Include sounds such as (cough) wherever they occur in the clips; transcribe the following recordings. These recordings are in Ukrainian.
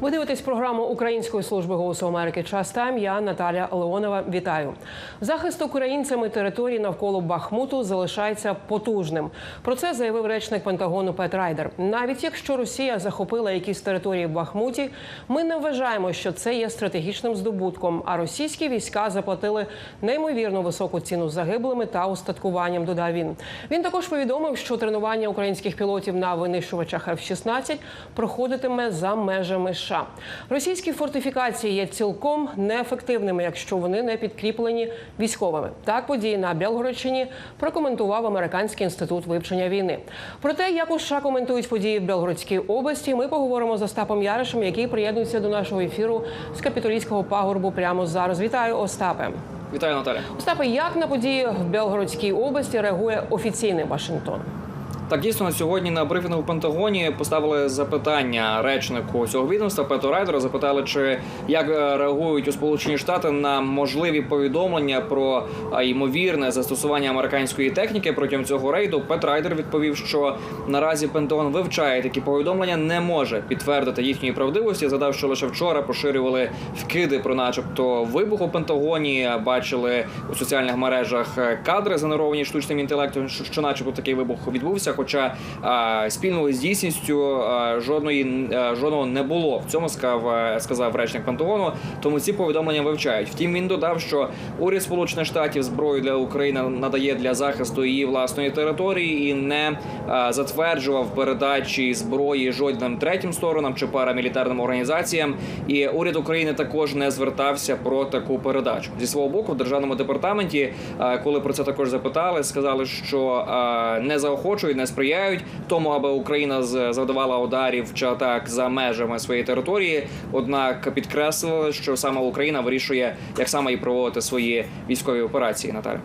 Ви дивитесь програму Української служби голосу Америки. Час тайм. Я Наталя Леонова. Вітаю. Захист українцями території навколо Бахмуту залишається потужним. Про це заявив речник Пентагону Пет Райдер. Навіть якщо Росія захопила якісь території в Бахмуті, ми не вважаємо, що це є стратегічним здобутком. А російські війська заплатили неймовірно високу ціну загиблими та устаткуванням. Додав він. Він також повідомив, що тренування українських пілотів на винищувачах F-16 проходитиме за межами США. Російські фортифікації є цілком неефективними, якщо вони не підкріплені військовими. Так події на Белгородщині прокоментував американський інститут вивчення війни. Про те, як у США коментують події в Белгородській області, ми поговоримо з Остапом Яришем, який приєднується до нашого ефіру з капітолійського пагорбу прямо зараз. Вітаю, Остапе. Вітаю, Наталя. Остапе, як на події в Белгородській області реагує офіційний Вашингтон? Так дійсно сьогодні на брифінгу в Пентагоні поставили запитання речнику цього відомства Пету Райдера. Запитали, чи як е, реагують у Сполучені Штати на можливі повідомлення про ймовірне застосування американської техніки протягом цього рейду. Пет Райдер відповів, що наразі Пентагон вивчає такі повідомлення, не може підтвердити їхньої правдивості. Задав, що лише вчора поширювали вкиди про, начебто, вибух у Пентагоні. Бачили у соціальних мережах е, кадри, генеровані штучним інтелектом, що начебто такий вибух відбувся. Хоча а, спільною з дійсністю жодної жодного не було. В цьому сказав, сказав речник Пентагону. Тому ці повідомлення вивчають. Втім, він додав, що уряд Сполучених Штатів зброю для України надає для захисту її власної території і не затверджував передачі зброї жодним третім сторонам чи парамілітарним організаціям. І уряд України також не звертався про таку передачу зі свого боку в державному департаменті. Коли про це також запитали, сказали, що не заохочують, не сприяють тому, аби Україна завдавала ударів чи атак за межами своєї території. Однак підкреслили, що саме Україна вирішує, як саме і проводити свої військові операції. Наталя.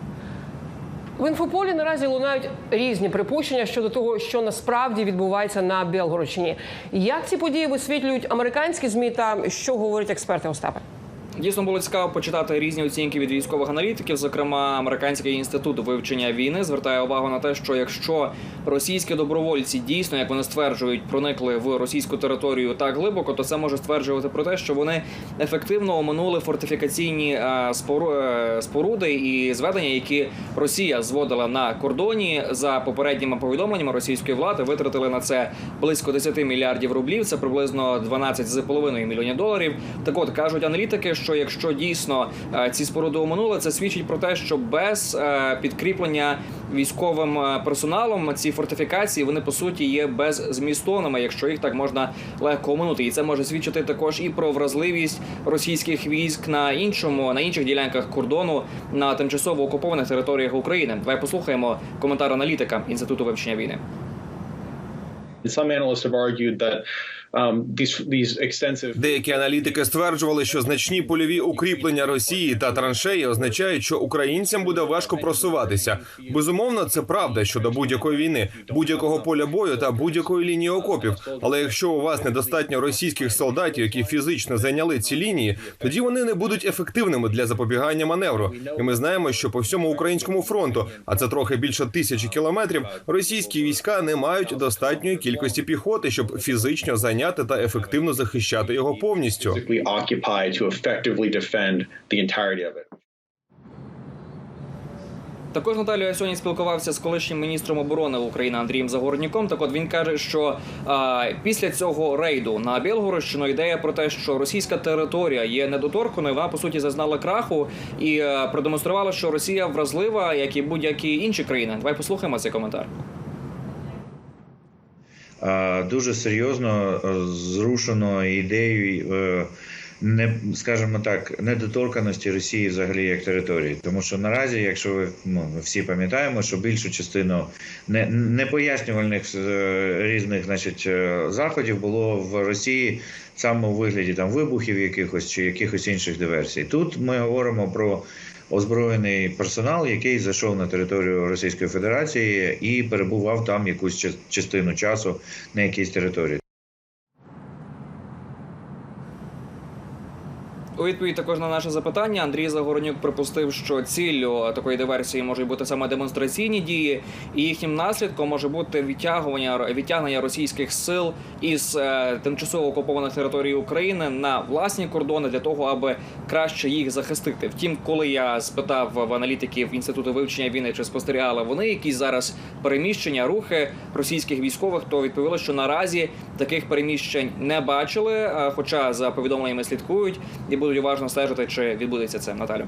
В інфополі наразі лунають різні припущення щодо того, що насправді відбувається на Білгородщині. Як ці події висвітлюють американські змі та що говорять експерти Остапе? Дійсно було цікаво почитати різні оцінки від військових аналітиків. Зокрема, американський інститут вивчення війни звертає увагу на те, що якщо російські добровольці дійсно, як вони стверджують, проникли в російську територію так глибоко, то це може стверджувати про те, що вони ефективно оминули фортифікаційні е, е, споруди і зведення, які Росія зводила на кордоні за попередніми повідомленнями російської влади, витратили на це близько 10 мільярдів рублів. Це приблизно 12,5 мільйонів доларів. Так от кажуть аналітики, що якщо дійсно е, ці споруди оминули, це свідчить про те, що без е, підкріплення військовим е, персоналом ці фортифікації вони по суті є беззмістовними, якщо їх так можна легко оминути. І це може свідчити також і про вразливість російських військ на іншому на інших ділянках кордону на тимчасово окупованих територіях України. Давай послухаємо коментар аналітика інституту вивчення війни. Some analysts have argued that these Деякі аналітики стверджували, що значні польові укріплення Росії та траншеї означають, що українцям буде важко просуватися. Безумовно, це правда щодо будь-якої війни, будь-якого поля бою та будь-якої лінії окопів. Але якщо у вас недостатньо російських солдатів, які фізично зайняли ці лінії, тоді вони не будуть ефективними для запобігання маневру. І ми знаємо, що по всьому українському фронту, а це трохи більше тисячі кілометрів, російські війська не мають достатньої кількості піхоти, щоб фізично зайняти та ефективно захищати його повністю. Також Наталію я сьогодні спілкувався з колишнім міністром оборони України Андрієм Загорніком. Так от він каже, що а, після цього рейду на Білгородщину ідея про те, що російська територія є недоторканою, вона по суті зазнала краху і а, продемонструвала, що Росія вразлива, як і будь-які інші країни. Давай послухаємо цей коментар. Дуже серйозно е, зрушено ідеєю, е, не скажімо так, недоторканості Росії взагалі як території. Тому що наразі, якщо ви ну, всі пам'ятаємо, що більшу частину не, непояснювальних е, різних значить, заходів було в Росії саме у вигляді там вибухів якихось чи якихось інших диверсій. Тут ми говоримо про озброєний персонал, який зайшов на територію Російської Федерації і перебував там якусь ча- частину часу на якійсь території. У відповідь також на наше запитання Андрій Загороднюк припустив, що ціллю такої диверсії можуть бути саме демонстраційні дії, і їхнім наслідком може бути відтягування відтягнення російських сил із е, тимчасово окупованих територій України на власні кордони для того, аби краще їх захистити. Втім, коли я спитав в аналітиків інституту вивчення війни, чи спостерігали вони якісь зараз переміщення, рухи російських військових, то відповіли, що наразі таких переміщень не бачили. е, Хоча за повідомленнями слідкують і будуть уважно стежити, чи відбудеться це Наталю.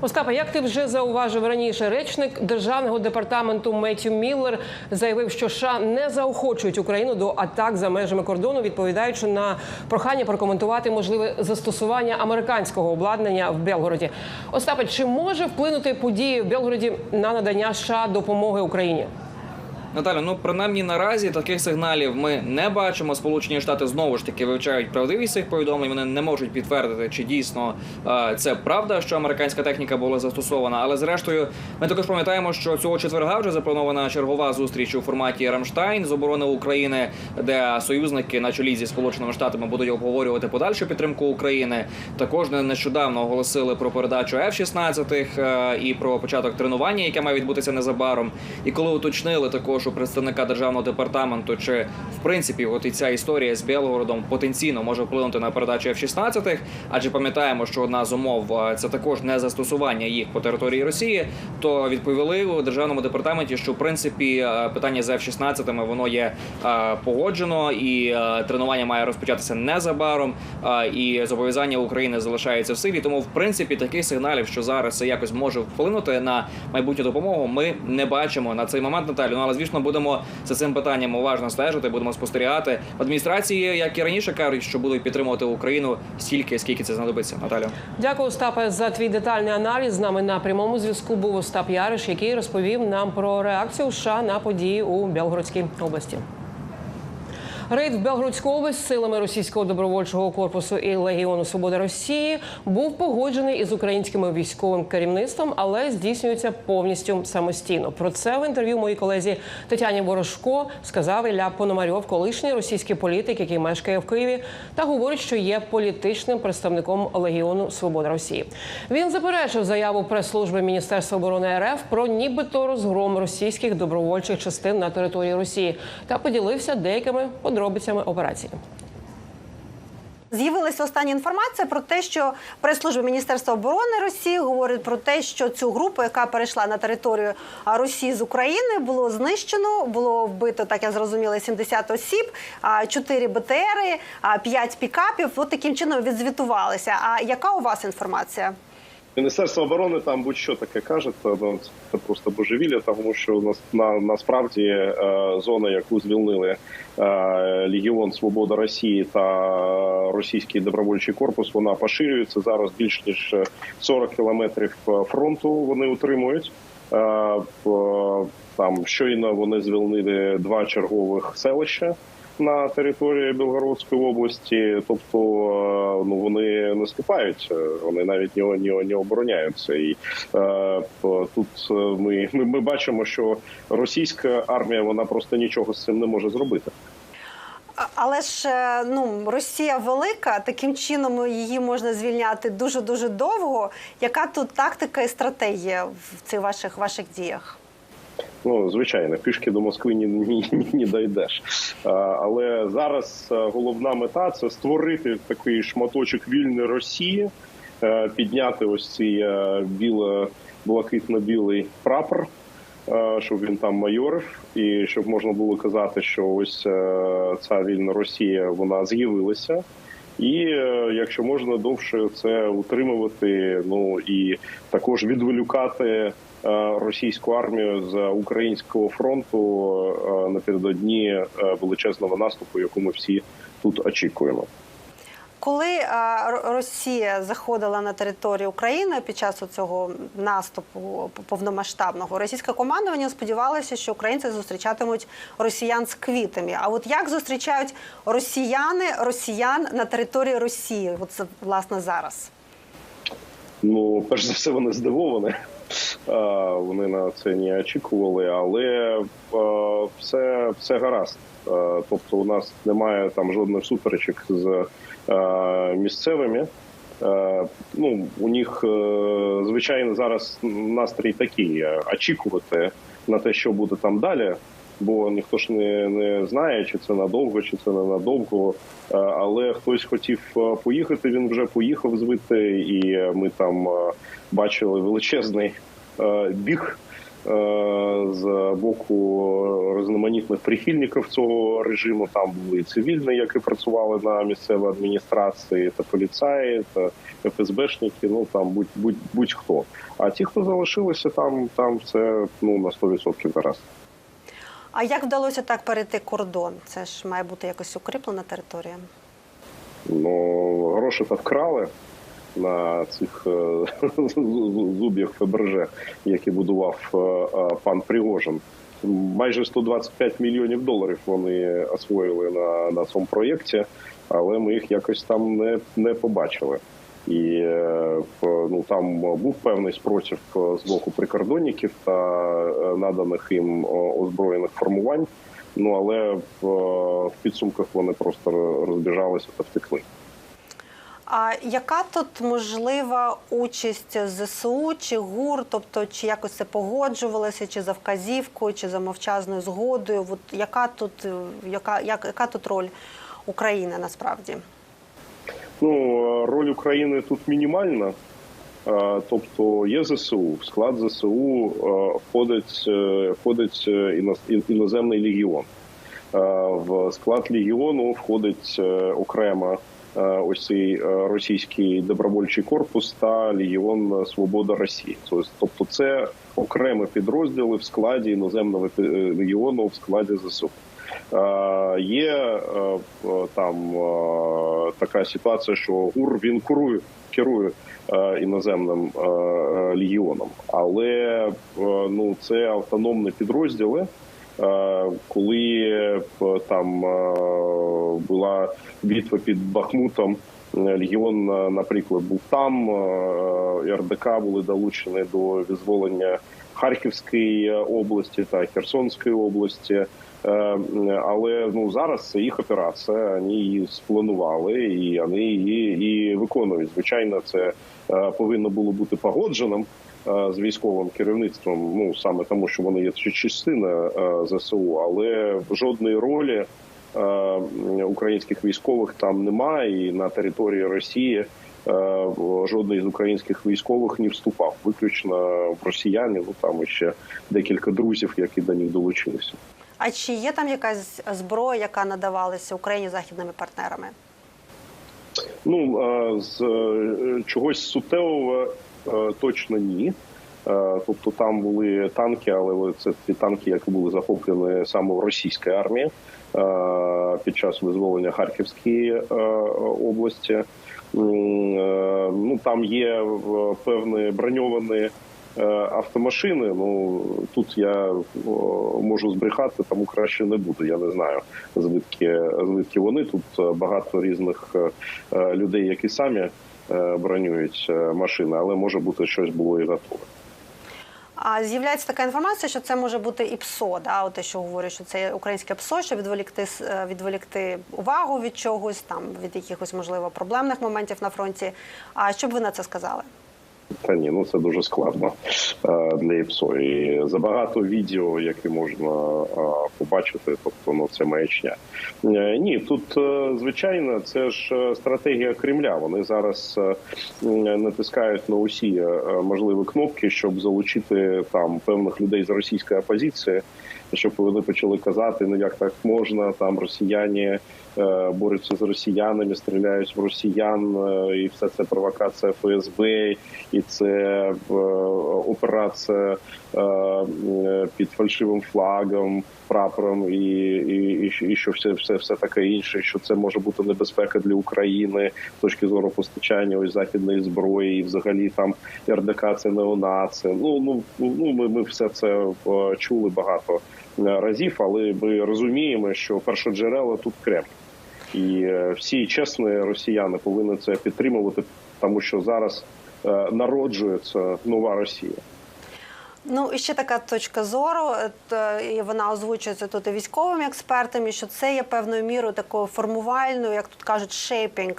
Остапа, як ти вже зауважив раніше, речник державного департаменту Меттю Міллер заявив, що США не заохочують Україну до атак за межами кордону, відповідаючи на прохання прокоментувати можливе застосування американського обладнання в Белгороді. Остапе, чи може вплинути події в Белгороді на надання США допомоги Україні? Наталя, ну принаймні наразі таких сигналів ми не бачимо. Сполучені Штати знову ж таки вивчають правдивість цих повідомлень. Вони не можуть підтвердити, чи дійсно це правда, що американська техніка була застосована. Але зрештою, ми також пам'ятаємо, що цього четверга вже запланована чергова зустріч у форматі Рамштайн з оборони України, де союзники на чолі зі сполученими штатами будуть обговорювати подальшу підтримку України. Також не- нещодавно оголосили про передачу F-16 е, і про початок тренування, яке має відбутися незабаром. І коли уточнили також у представника державного департаменту, чи в принципі от і ця історія з Білгородом потенційно може вплинути на передачу F-16, адже пам'ятаємо, що одна з умов е, це також не застосування їх по території Росії, то відповіли у державному департаменті, що в принципі е, питання з F-16 воно є е, погоджено, і тренування має розпочатися незабаром, і зобов'язання України залишається в силі. Тому, в принципі, таких сигналів, що зараз це якось може вплинути на майбутню допомогу, ми не бачимо на цей момент. Наталю. Ну але звісно, будемо за цим питанням уважно стежити, будемо спостерігати. В адміністрації, як і раніше, кажуть, що будуть підтримувати Україну стільки, скільки це знадобиться. Наталю. Дякую, Остапе, за твій детальний аналіз. З нами на прямому зв'язку був Остап Яриш, який розповів нам про реакцію США на події у Білгородській області. Рейд в Белгородську область силами російського добровольчого корпусу і Легіону Свобода Росії був погоджений із українським військовим керівництвом, але здійснюється повністю самостійно. Про це в інтерв'ю моїй колезі Тетяні Ворожко сказав Ілля Пономарьов, колишній російський політик, який мешкає в Києві, та говорить, що є політичним представником Легіону Свобода Росії. Він заперечив заяву прес-служби Міністерства оборони РФ про нібито розгром російських добровольчих частин на території Росії та поділився деякими подробицями операції. З'явилася остання інформація про те, що прес-служба Міністерства оборони Росії говорить про те, що цю групу, яка перейшла на територію Росії з України, було знищено, було вбито, так я зрозуміла, 70 осіб, 4 БТРи, 5 пікапів. От таким чином відзвітувалися. А яка у вас інформація? Міністерство оборони там будь-що таке каже, то ну, це просто божевілля, тому що нас на насправді е, зона, яку звільнили е, Легіон Свобода Росії та російський добровольчий корпус, вона поширюється зараз більш ніж 40 кілометрів е, фронту. Вони утримують. Е, по- там щойно вони звільнили два чергових селища на території Білгородської області, тобто е, ну вони наступають, е, вони навіть не, не, не обороняються. І е, тут е, ми, ми, ми бачимо, що російська армія вона просто нічого з цим не може зробити. Але ж ну Росія велика, таким чином її можна звільняти дуже дуже довго. Яка тут тактика і стратегія в цих ваших ваших діях? Ну, звичайно, пішки до Москви ні, ні, ні, ні дійдеш. А, Але зараз е, головна мета це створити такий шматочок вільної Росії, е, підняти ось цей е, біло блакитно-білий прапор, щоб він там майорив, і щоб можна було казати, що ось ця вільна Росія вона з'явилася. І якщо можна довше це утримувати, ну і також відволікати е, російську армію з українського фронту е, напередодні е, величезного наступу, яку ми всі тут очікуємо. Коли е, Росія заходила на територію України під час цього наступу повномасштабного, російське командування сподівалося, що українці зустрічатимуть росіян з квітами. А от як зустрічають росіяни росіян на території Росії? От власне зараз. Ну, перш за все, вони здивовані. Е, Вони на це не очікували, але е, все, все гаразд. Е, Тобто, у нас немає там жодних суперечок з місцевими. Ну, у них, звичайно, зараз настрій такий очікувати на те, що буде там далі. Бо ніхто ж не, не знає, чи це надовго, чи це не надовго. Е, Але хтось хотів е, поїхати, він вже поїхав звідти, і ми там е, бачили величезний біг з боку різноманітних прихильників цього режиму. Там були і цивільні, які працювали на місцевій адміністрації, та поліцаї, та ФСБшники. Ну там будь будь будь-хто. А ті, хто залишилися там, там це ну на 100% гаразд. А як вдалося так перейти кордон? Це ж має бути якось укріплена територія. Ну гроші то вкрали на цих е, (laughs) зуб'ях Фаберже, які будував е, е, пан Пригожин. Майже 125 мільйонів доларів вони освоїли на, на цьому проєкті, але ми їх якось там не, не побачили. І е, ну там був певний спротив е, з боку прикордонників та е, наданих їм озброєних формувань. Ну але в, в підсумках вони просто розбіжалися та втекли. А яка тут можлива участь ЗСУ чи ГУР? Тобто, чи якось це погоджувалося, чи за вказівкою, чи за мовчазною згодою? От яка тут е, яка, яка тут роль України насправді? Ну роль України тут мінімальна. Тобто є ЗСУ, в склад ЗСУ входить, е, входить е, іно- ін- іноземний легіон. В склад легіону входить е, окремо ось цей російський добровольчий корпус та Легіон Свобода Росії. Тобто- це окремі підрозділи в складі іноземного легіону в складі ЗСУ. Е, Є е, е, там така ситуація, що УР він курує керує іноземним легіоном, але ну це автономні підрозділи. Коли там була битва під Бахмутом, легіон, наприклад, був там. РДК були долучені до визволення Харківської області та Херсонської області. Е, Але ну зараз це їх операція. Вони її спланували і вони її і виконують. Звичайно, це е, повинно було бути погодженим е, з військовим керівництвом. Ну саме тому, що вони є частина ЗСУ, але жодної ролі українських військових там немає, і на території Росії. Жодний з українських військових не вступав, виключно в росіяни. Ну там ще декілька друзів, які до них долучилися. А чи є там якась зброя, яка надавалася Україні західними партнерами? Ну е, з е, чогось суттєвого е, точно ні. Тобто там були танки, але це ті танки, які були захоплені саме в російській армії під час визволення Харківської області. Ну там є певні броньовані автомашини. Ну тут я можу збрехати, тому краще не буду. Я не знаю звідки звідки вони. Тут е, багато різних е, е, людей, які самі е, бронюють е, машини, але може бути щось було і готове. А з'являється така інформація, що це може бути і ПСО, да? те, що говорять, що це українське ПСО, щоб відволікти, е, відволікти увагу від чогось, там від якихось можливо проблемних моментів на фронті. А що б ви на це сказали? Та ні, ну це дуже складно е, для ІПСО. І забагато відео, які можна е, побачити, тобто ну це маячня. Е, Ні, тут звичайно, це ж стратегія Кремля. Вони зараз натискають на усі можливі кнопки, щоб залучити там певних людей з російської опозиції, щоб вони почали казати, ну як так можна, там росіяни борються з росіянами, стріляють в росіян, і все це провокація ФСБ, і це е, операція е, під фальшивим флагом, прапором, і, і, і, що- все, все, все таке інше, що це може бути небезпека для України з точки зору постачання ось західної зброї, і взагалі там РДК це неонаци. Ну ну ну ми, ми все це е, чули багато разів, але ми розуміємо, що першоджерело тут Кремль. І всі чесні росіяни повинні це підтримувати, тому що зараз народжується нова Росія. Ну і ще така точка зору, е, і вона озвучується тут і військовими експертами, що це є певною мірою такою формувальною, як тут кажуть, шейпінг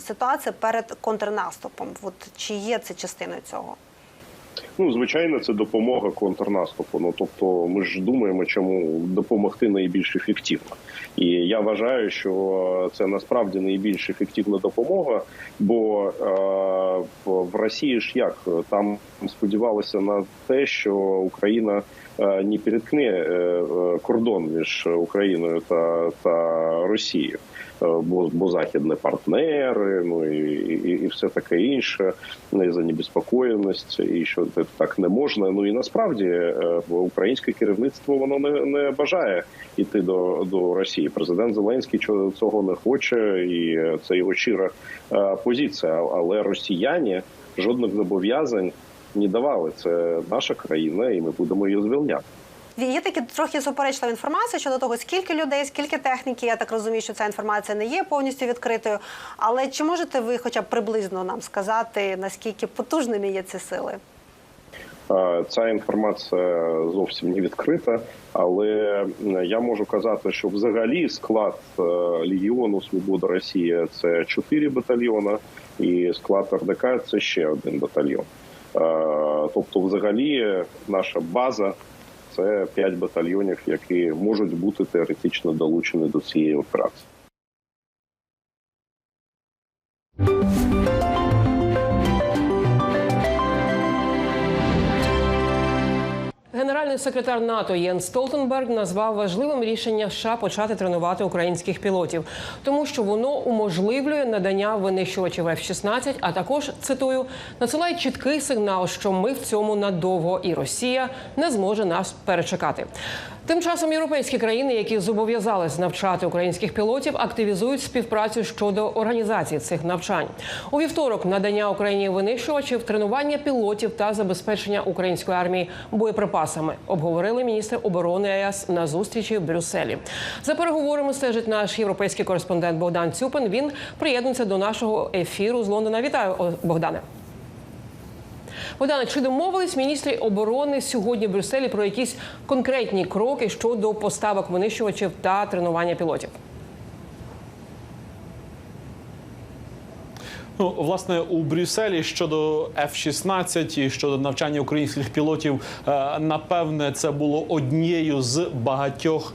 ситуація перед контрнаступом. От чи є це частиною цього? Ну, звичайно, це допомога контрнаступу. Ну тобто, ми ж думаємо, чому допомогти найбільш ефективно. І я вважаю, що це насправді найбільш ефективна допомога, бо е, в- Росії ж як там сподівалися на те, що Україна е, не переткне е, е, кордон між Україною та, та Росією. Е, Бо, бо західні партнери, ну і, і, і все таке інше, ну, і занебезпокоєність, і що так не можна. Ну і насправді е, українське керівництво воно не, не бажає йти до, до Росії. Президент Зеленський цього не хоче, і це його щира е, позиція. Але росіяни жодних зобов'язань не давали. Це наша країна, і ми будемо її звільняти. Є такі трохи суперечлива інформація щодо того, скільки людей, скільки техніки. Я так розумію, що ця інформація не є повністю відкритою. Але чи можете ви, хоча б приблизно нам сказати, наскільки потужними є ці сили? Ця інформація зовсім не відкрита, але я можу казати, що взагалі склад е, Легіону Свобода Росії це 4 батальйони, і склад РДК це ще один батальйон. Тобто, взагалі, наша база це 5 батальйонів, які можуть бути теоретично долучені до цієї операції. Генеральний секретар НАТО Єн Столтенберг назвав важливим рішення США почати тренувати українських пілотів, тому що воно уможливлює надання винищувачів F-16, а також цитую надсилає чіткий сигнал, що ми в цьому надовго, і Росія не зможе нас перечекати. Тим часом європейські країни, які зобов'язались навчати українських пілотів, активізують співпрацю щодо організації цих навчань. У вівторок надання Україні винищувачів, тренування пілотів та забезпечення української армії боєприпасами обговорили міністр оборони ЕС на зустрічі в Брюсселі. За переговорами стежить наш європейський кореспондент Богдан Цюпин. Він приєднується до нашого ефіру з Лондона. Вітаю, Богдане. Богдане, чи домовились міністри оборони сьогодні в Брюсселі про якісь конкретні кроки щодо поставок винищувачів та тренування пілотів? Ну, власне, у Брюсселі щодо F-16 і щодо навчання українських пілотів, е, напевне, це було однією з багатьох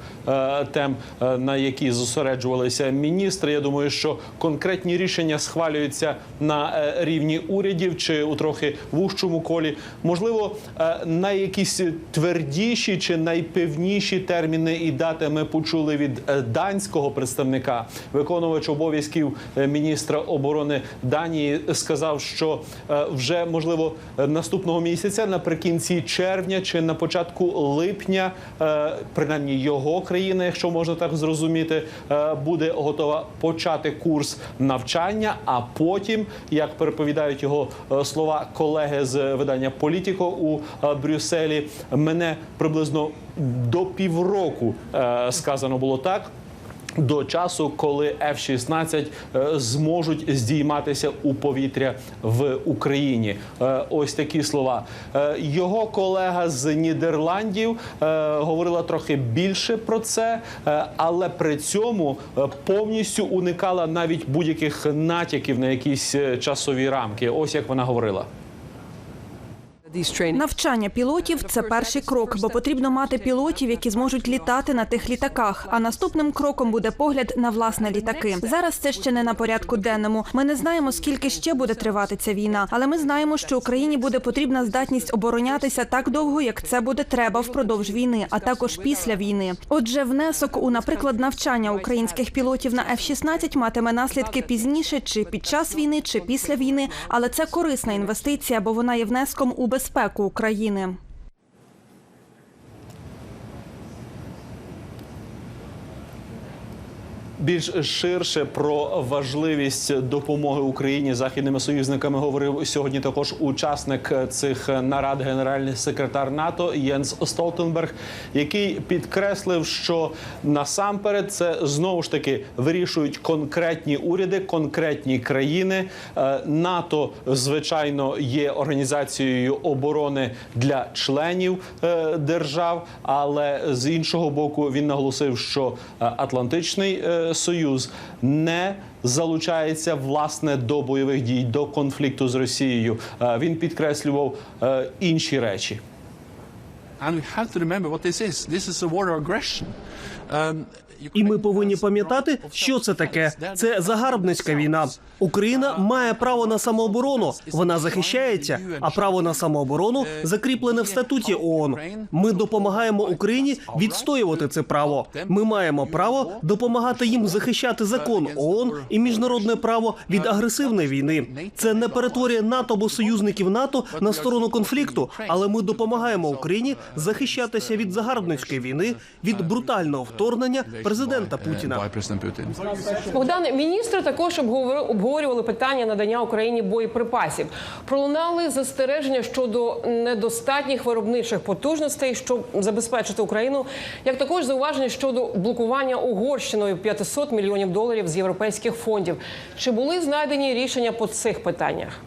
тем, е, на які зосереджувалися міністри. Я думаю, що конкретні рішення схвалюються на е, рівні урядів чи у трохи вужчому колі. Можливо, е, на якісь твердіші чи найпевніші терміни і дати ми почули від е, данського представника, виконувач обов'язків е, міністра оборони Данії, сказав, що е, вже можливо е, наступного місяця, наприкінці червня чи на початку липня, е, принаймні його країна, якщо можна так зрозуміти, е, буде готова почати курс навчання. А потім, як переповідають його е, слова колеги з видання Політіко у е, Брюсселі, мене приблизно до півроку сказано було так. До часу, коли F-16 е, зможуть здійматися у повітря в Україні, Е, ось такі слова. Е, Його колега з Нідерландів говорила трохи більше про це, але при цьому повністю уникала навіть будь-яких натяків на якісь часові рамки. Ось як вона говорила. Навчання пілотів це перший крок, бо потрібно мати пілотів, які зможуть літати на тих літаках. А наступним кроком буде погляд на власне літаки. Зараз це ще не на порядку денному. Ми не знаємо, скільки ще буде тривати ця війна, але ми знаємо, що Україні буде потрібна здатність оборонятися так довго, як це буде треба впродовж війни, а також після війни. Отже, внесок у, наприклад, навчання українських пілотів на F-16 матиме наслідки пізніше, чи під час війни, чи після війни, але це корисна інвестиція, бо вона є внеском у безпеку України. Більш ширше про важливість допомоги Україні західними союзниками говорив сьогодні. Також учасник цих нарад, генеральний секретар НАТО Єнс Столтенберг, який підкреслив, що насамперед це знову ж таки вирішують конкретні уряди, конкретні країни. Е, НАТО, звичайно, є організацією оборони для членів е, держав, але з іншого боку він наголосив, що е, Атлантичний союз не залучається власне до бойових дій, до конфлікту з Росією. Е, Він підкреслював е, інші речі. And we have to remember what this is. This is a war of aggression. Um, І ми повинні пам'ятати, що це таке. Це загарбницька війна. Україна має право на самооборону. Вона захищається, а право на самооборону закріплене в статуті ООН. Ми допомагаємо Україні відстоювати це право. Ми маємо право допомагати їм захищати закон ООН і міжнародне право від агресивної війни. Це не перетворює НАТО або союзників НАТО на сторону конфлікту, але ми допомагаємо Україні захищатися від загарбницької війни, від брутального вторгнення президента Путіна. by President Богдан, міністри також обговори- обговорювали питання надання Україні боєприпасів. Пролунали застереження щодо недостатніх виробничих потужностей, щоб забезпечити Україну, як також зауваження щодо блокування Угорщиною 500 мільйонів доларів з європейських фондів. Чи були знайдені рішення по цих питаннях?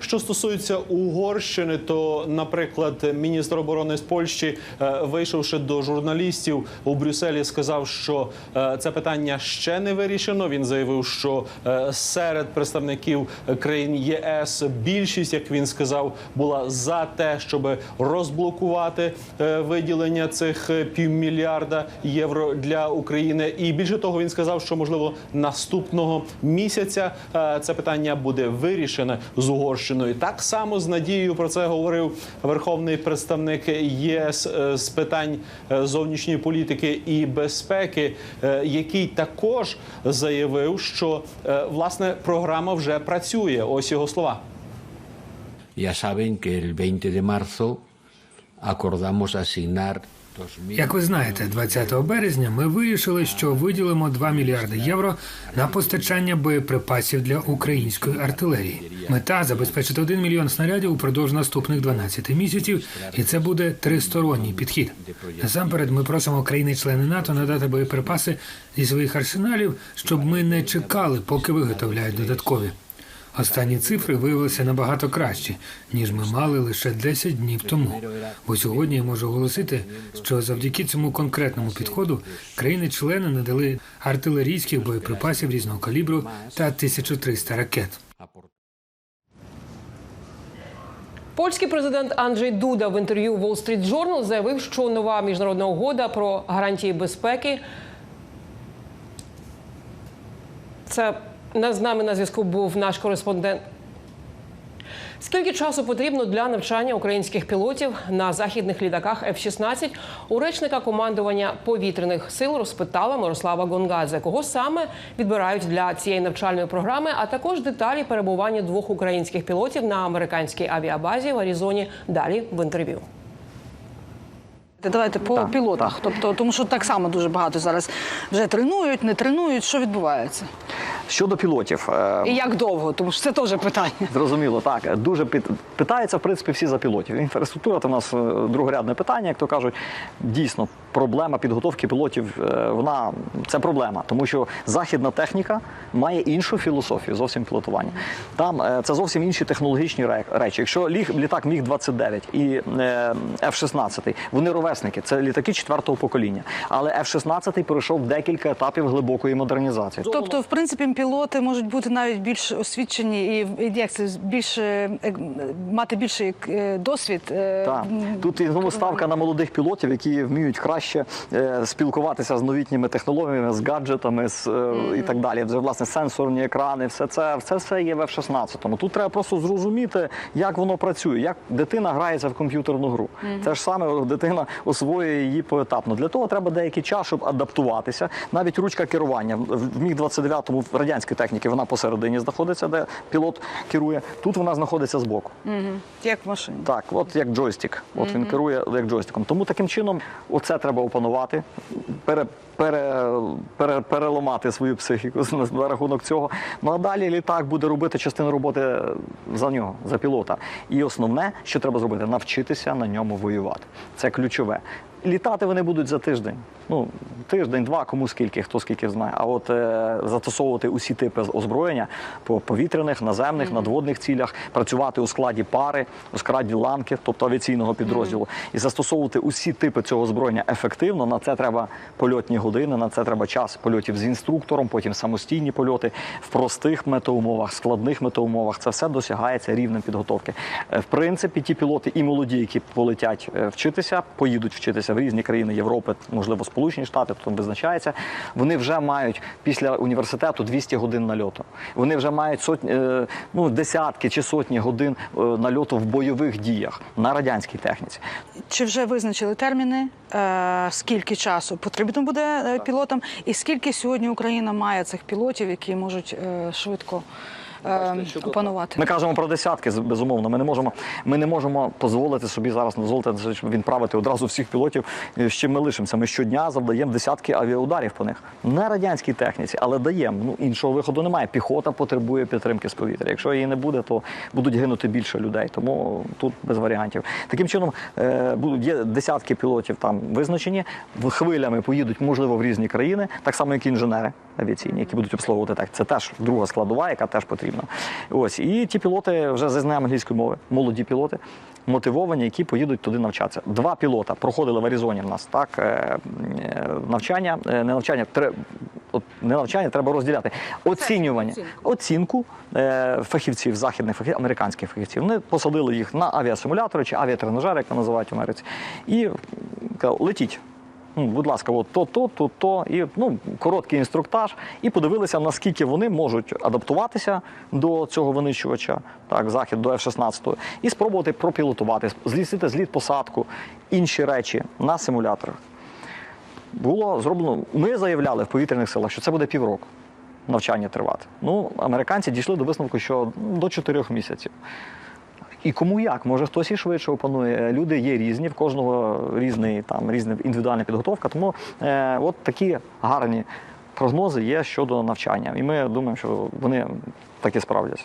Що стосується Угорщини, то, наприклад, міністр оборони з Польщі, е, вийшовши до журналістів у Брюсселі, сказав, що е, це питання ще не вирішено. Він заявив, що е, серед представників країн ЄС більшість, як він сказав, була за те, щоб розблокувати виділення цих півмільярда євро для України. І більше того, він сказав, що можливо наступного місяця це питання буде вирішене з Угорщиною. Так само з надією про це говорив верховний представник ЄС е, з питань е, зовнішньої політики і безпеки, е, який також заявив, що власне програма вже працює. Ось його слова. Ya saben que el 20 de acordamos asignar 2.000 Як ви знаєте, 20 березня ми вирішили, що виділимо 2 мільярди євро на постачання боєприпасів для української артилерії. Мета забезпечити 1 мільйон снарядів упродовж наступних 12 місяців, і це буде тристоронній підхід. Насамперед, ми просимо країни-члени НАТО надати боєприпаси зі своїх арсеналів, щоб ми не чекали, поки виготовляють додаткові. Останні цифри виявилися набагато кращі, ніж ми мали лише 10 днів тому. Бо сьогодні я можу оголосити, що завдяки цьому конкретному підходу країни-члени надали артилерійських боєприпасів різного калібру та 1300 ракет. Польський президент Анджей Дуда в інтерв'ю Wall Street Journal заявив, що нова міжнародна угода про гарантії безпеки. Це з нами на зв'язку був наш кореспондент. Скільки часу потрібно для навчання українських пілотів на західних літаках F-16, у речника командування повітряних сил розпитала Мирослава Гонгадзе, кого саме відбирають для цієї навчальної програми, а також деталі перебування двох українських пілотів на американській авіабазі в Аризоні. Далі в інтерв'ю. Давайте по пілотах. Тобто, тому що так само дуже багато зараз вже тренують, не тренують. Що відбувається? Щодо пілотів, е, І як довго? Тому що це теж питання. зрозуміло, так дуже питаються в принципі всі за пілотів. Інфраструктура це у нас е, другорядне питання, як то кажуть. Дійсно, проблема підготовки пілотів е, вона це проблема, тому що західна техніка має іншу філософію зовсім пілотування. Там е, це зовсім інші технологічні речі. Якщо ліг літак міг 29 і е, F-16, вони ровесники, це літаки четвертого покоління. Але F-16 пройшов декілька етапів глибокої модернізації. Тобто, в принципі, пілоти можуть бути навіть більш освічені і як це більше мати більший досвід. Так. Тут знову ставка на молодих пілотів, які вміють краще е, спілкуватися з новітніми технологіями, з гаджетами з, е, і так далі. Вже власне сенсорні екрани, все це все, все є в F-16. Тут треба просто зрозуміти, як воно працює, як дитина грається в комп'ютерну гру. Це ж саме дитина освоює її поетапно. Для того треба деякий час, щоб адаптуватися. Навіть ручка керування в міг 29 му в радянській техніці вона посередині знаходиться, де пілот керує. Тут вона знаходиться збоку. Мгм. Як в машині. Так, от як джойстик. От він керує як джойстиком. Тому таким чином, оце треба треба опанувати, пере, пере, пере, переламати свою психіку (laughs) на, рахунок цього. Ну а далі літак буде робити частину роботи за нього, за пілота. І основне, що треба зробити, навчитися на ньому воювати. Це ключове. Літати вони будуть за тиждень. Ну, тиждень, два, кому скільки, хто скільки знає. А от е, застосовувати усі типи озброєння по повітряних, наземних, надводних цілях, працювати у складі пари, у складі ланки, тобто авіаційного підрозділу, і застосовувати усі типи цього озброєння ефективно. На це треба польотні години, на це треба час польотів з інструктором, потім самостійні польоти в простих метеумовах, складних метеумовах. Це все досягається рівнем підготовки. Е, В принципі, ті пілоти і молоді, які полетять е, вчитися, поїдуть вчитися в різні країни Європи, можливо, Сполучені Штати, то визначається. Вони вже мають після університету 200 годин нальоту. Вони вже мають сотні, е, ну, десятки чи сотні годин е, нальоту в бойових діях на радянській техніці. Чи вже визначили терміни? е, Скільки часу потрібно буде пілотам, і скільки сьогодні Україна має цих пілотів, які можуть швидко опанувати? Ми кажемо про десятки, з- безумовно. Ми не можемо, ми не можемо дозволити собі зараз дозволити щоб відправити одразу всіх пілотів. е, З чим ми лишимося. Ми щодня завдаємо десятки авіаударів по них на радянській техніці, але даємо. Ну іншого виходу немає. Піхота потребує підтримки з повітря. Якщо її не буде, то будуть гинути більше людей. Тому тут без варіантів. Таким чином е, будуть є десятки пілотів там визначені. В- Хвилями поїдуть, можливо, в різні країни, так само, як і інженери авіаційні, які будуть обслуговувати так. Це теж друга складова, яка теж потрібна. Ось і ті пілоти вже знанням англійської мови, молоді пілоти, мотивовані, які поїдуть туди навчатися. Два пілота проходили в Аризоні в нас так. е, е, Навчання, е, не навчання, тре- от не навчання, треба розділяти. Оцінювання, оцінку фахівців, західних фахівців, американських фахівців. Вони посадили їх на авіасимулятори чи авіатренажери, як вони називають в Америці, і летіть. Будь ласка, от то, то, то, то, і ну, короткий інструктаж, і подивилися, наскільки вони можуть адаптуватися до цього винищувача, так, захід до F-16, і спробувати пропілотувати, злісити зліт посадку, інші речі на симуляторах. Було зроблено. Ми заявляли в повітряних силах, що це буде півроку навчання тривати. Ну, американці дійшли до висновку, що до чотирьох місяців. І кому як, може хтось і швидше опанує. Люди є різні, в кожного різний там різна індивідуальна підготовка. Тому е, от такі гарні прогнози є щодо навчання. І ми думаємо, що вони таки справдяться.